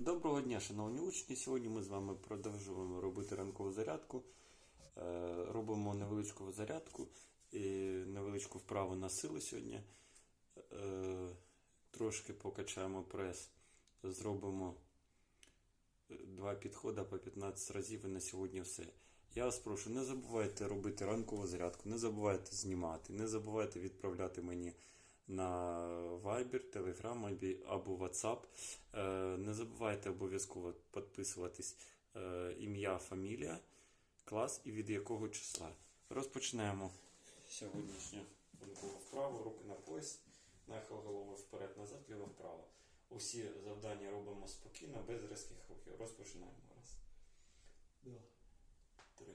Доброго дня, шановні учні. Сьогодні ми з вами продовжуємо робити ранкову зарядку. Е, Робимо невеличку зарядку і невеличку вправу на сили сьогодні. Е, Трошки покачаємо прес, зробимо е, два підходи по 15 разів і на сьогодні все. Я вас прошу, не забувайте робити ранкову зарядку, не забувайте знімати, не забувайте відправляти мені на Viber, Telegram або WhatsApp. Е, Не забувайте обов'язково підписуватись е, ім'я, фамілія, клас і від якого числа. Розпочнемо сьогоднішню ранкову вправу, руки на пояс, нахил голови вперед, назад, ліво вправо. Усі завдання робимо спокійно, без різких рухів. Розпочинаємо. Раз, два, три,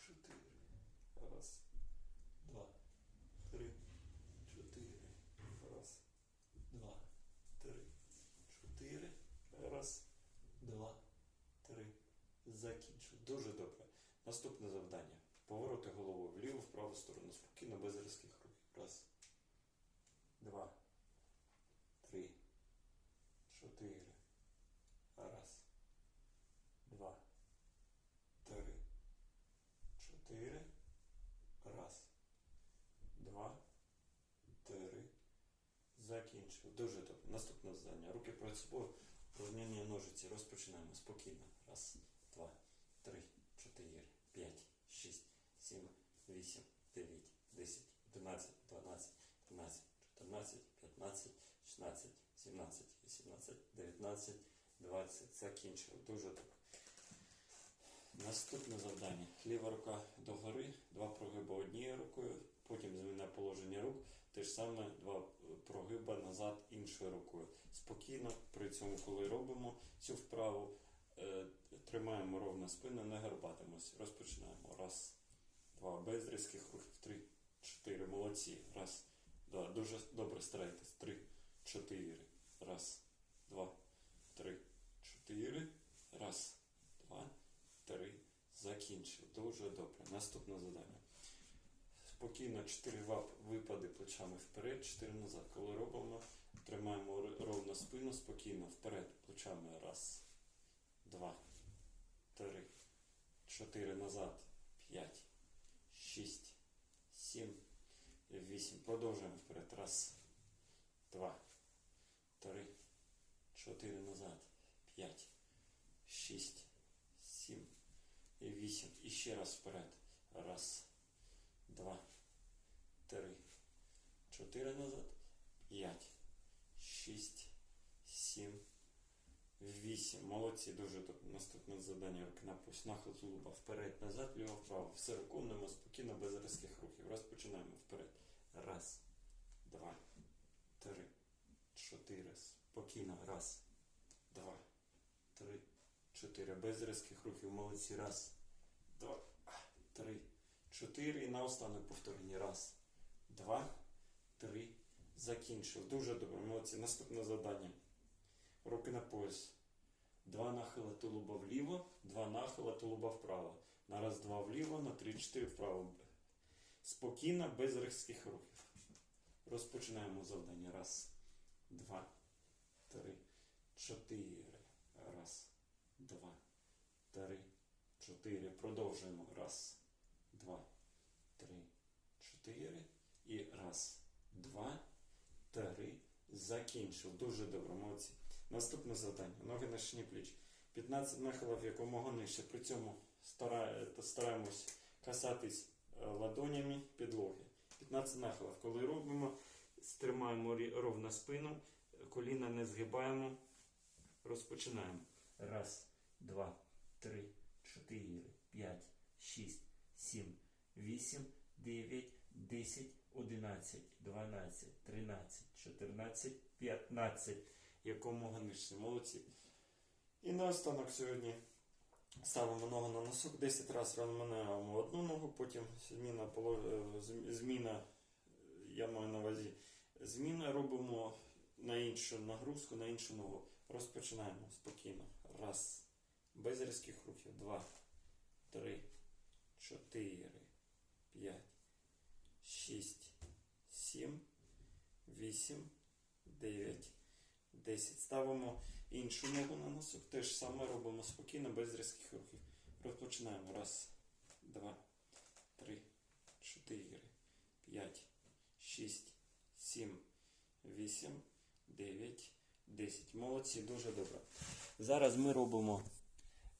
чотири. Раз, два, три, чотири. Раз, два, три, чотири. Раз, два, три. Закінчив. Дуже добре. Наступне завдання. Повороти головою вліво, в праву сторону. Спокійно, без різких рухів. Раз, два, три, чотири. Раз, два, три, чотири. Раз, два, три. Закінчив. Дуже добре. Наступне завдання. Руки перед собою. Порівняння ножиці. Розпочинаємо. Спокійно. Раз, два, три, чотири, п'ять, шість, сім, вісім, дев'ять, десять, одинадцять, дванадцять, тринадцять, чотирнадцять, п'ятнадцять, шістнадцять, сімнадцять, вісімнадцять, дев'ятнадцять, двадцять. Закінчив. Дуже добре. Наступне завдання. Ліва рука догори, два прогиби однією рукою, потім зміна положення рук, те ж саме два е, прогиба назад іншою рукою. Спокійно при цьому, коли робимо цю вправу, тримаємо ровно спину, не гарбатимось. Розпочинаємо. Раз, два, без різких рухів. Три, чотири. Молодці. Раз, два. Дуже добре старайтесь. Три, чотири. Раз, два, три, чотири. Раз, два, три. Закінчив. Дуже добре. Наступне завдання. Спокійно 4 вап випади плечами вперед, 4 назад. Коли робимо, тримаємо ровно спину, спокійно вперед, плечами. Раз, 4 назад, 5, 6, 7, 8. Продовжуємо вперед. Раз, два, три, чотири назад, 5, 6, 7, 8. І ще раз вперед. Раз, два, три, чотири назад, 5, 6, 7, вісім. Молодці, дуже добре. Наступне завдання руки на пусть. Нахил тулуба вперед, назад, ліво, вправо. Все рукомнемо спокійно, без різких рухів. Розпочинаємо вперед. Раз, два, три, чотири. Спокійно. Раз, два, три, чотири. Без різких рухів. Молодці. Раз, два, три, чотири. І наостанок повторення. Раз, два, три. Закінчив. Дуже добре. Молодці. Наступне завдання. Руки на пояс. Два нахила тулуба вліво, два нахила тулуба вправо. На раз, два вліво, на три, чотири вправо. Спокійно, без різких рухів. Розпочинаємо завдання. Раз, два, три, чотири. Раз, два, три, чотири. Продовжуємо. Раз, два, три, чотири. І раз, два, три. Закінчив. Дуже добре, молодці. Наступне завдання. Ноги на шиї пліч. 15 нахилів якомога нижче. При цьому стараємось касатись е, ладонями підлоги. 15 нахилів. Коли робимо, стримаємо ровно спину, коліна не згибаємо. Розпочинаємо. Раз, два, три, чотири, п'ять, шість, сім, вісім, дев'ять, десять, одинадцять, дванадцять, тринадцять, чотирнадцять, п'ятнадцять. Якомога нижче. Молодці. І наостанок сьогодні ставимо ногу на носок, 10 разів розминаємо одну ногу, потім зміна, е, зм- зміна, я маю на увазі, зміна робимо на іншу нагрузку, на іншу ногу. Розпочинаємо спокійно. Раз. Без різких рухів. Два, три, чотири, п'ять, шість, сім, вісім, дев'ять, 10. Ставимо іншу ногу на носок. Те ж саме робимо спокійно, без різких рухів. Розпочинаємо. Раз, два, три, чотири, п'ять, шість, сім, вісім, дев'ять, десять. Молодці, дуже добре. Зараз ми робимо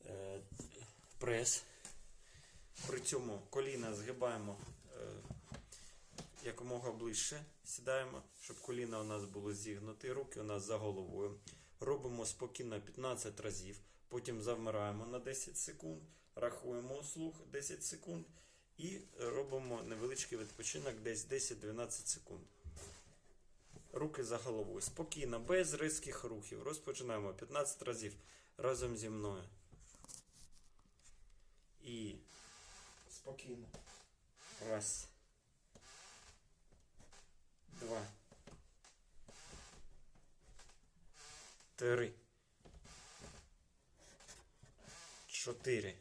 е, прес. При цьому коліна згибаємо е, якомога ближче. Сідаємо, щоб коліна у нас були зігнуті, руки у нас за головою. Робимо спокійно 15 разів. Потім завмираємо на 10 секунд, рахуємо слух 10 секунд і робимо невеличкий відпочинок десь 10-12 секунд. Руки за головою. Спокійно, без різких рухів. Розпочинаємо 15 разів разом зі мною. І спокійно. Раз. Два. Три. Чотири.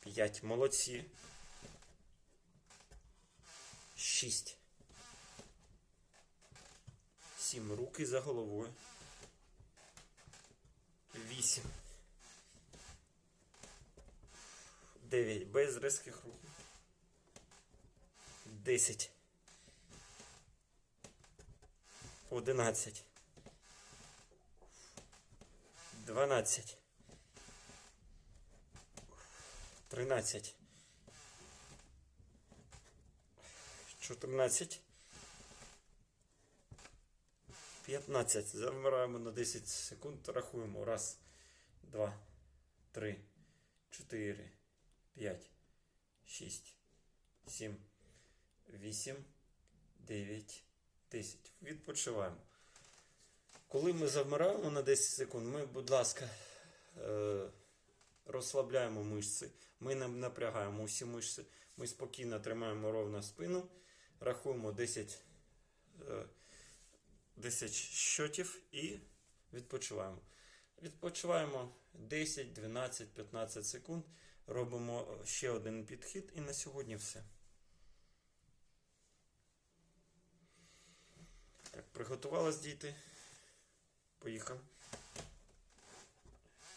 П'ять. Молодці. Шість. Сім. Руки за головою. Вісім. Дев'ять. Без різких рухів. Десять. Одинадцять. Дванадцять. Тринадцять. Чотирнадцять. П'ятнадцять. Замираємо на 10 секунд. Рахуємо. Раз, два, три, чотири, п'ять, шість, сім, вісім, дев'ять, десять. Відпочиваємо. Коли ми завмираємо на 10 секунд, ми, будь ласка, е, розслабляємо мишці. Ми не напрягаємо усі мишці. Ми спокійно тримаємо ровно спину, рахуємо 10, е, 10 щотів і відпочиваємо. Відпочиваємо 10, 12, 15 секунд. Робимо ще один підхід і на сьогодні все. Так, приготувались діти. Поїхав.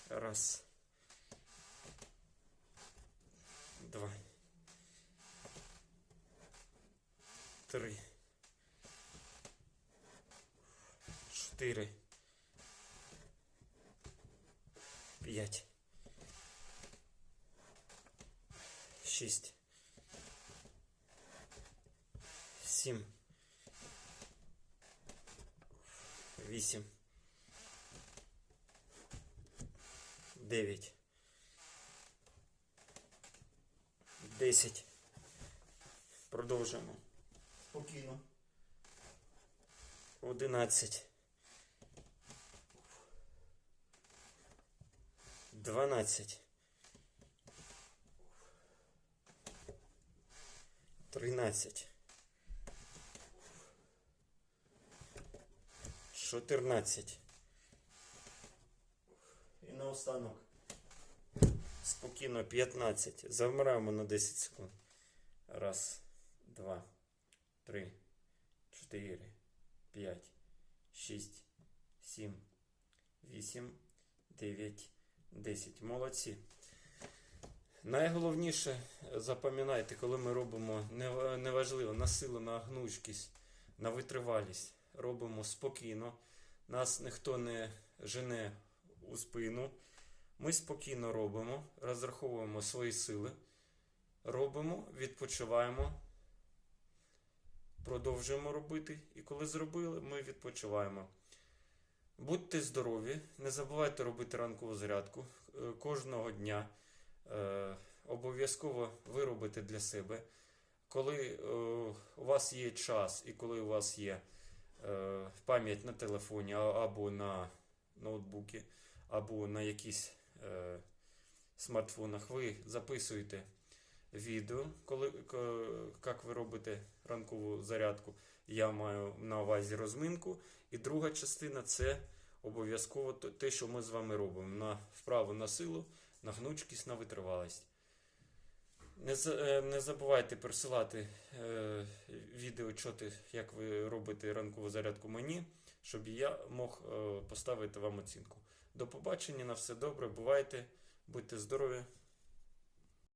Раз. Два. Три. Чотири. П'ять. Шість. Сім. Вісім. Дев'ять. Десять. Продовжуємо. Спокійно. Одинадцять. Дванадцять. Тринадцять. Чотирнадцять. І наостанок. Спокійно 15. Завмираємо на 10 секунд. Раз, два, три, чотири, п'ять, шість, сім, вісім, дев'ять, десять. Молодці. Найголовніше запам'ятайте, коли ми робимо неважливо на силу, на гнучкість, на витривалість. Робимо спокійно. Нас ніхто не жене у спину. Ми спокійно робимо, розраховуємо свої сили, робимо, відпочиваємо, продовжуємо робити. І коли зробили, ми відпочиваємо. Будьте здорові, не забувайте робити ранкову зарядку е, кожного дня. Е, Обов'язково виробити для себе. Коли е, у вас є час і коли у вас є пам'ять на телефоні або на ноутбуці, або на якісь е, смартфонах, ви записуєте відео, коли, як ви робите ранкову зарядку. Я маю на увазі розминку. І друга частина це обов'язково те, що ми з вами робимо. На вправу на силу, на гнучкість, на витривалість. Не, е, не забувайте присилати е, відео, чоти, як ви робите ранкову зарядку мені, щоб я мог е, поставити вам оцінку. До побачення, на все добре, бувайте, будьте здорові,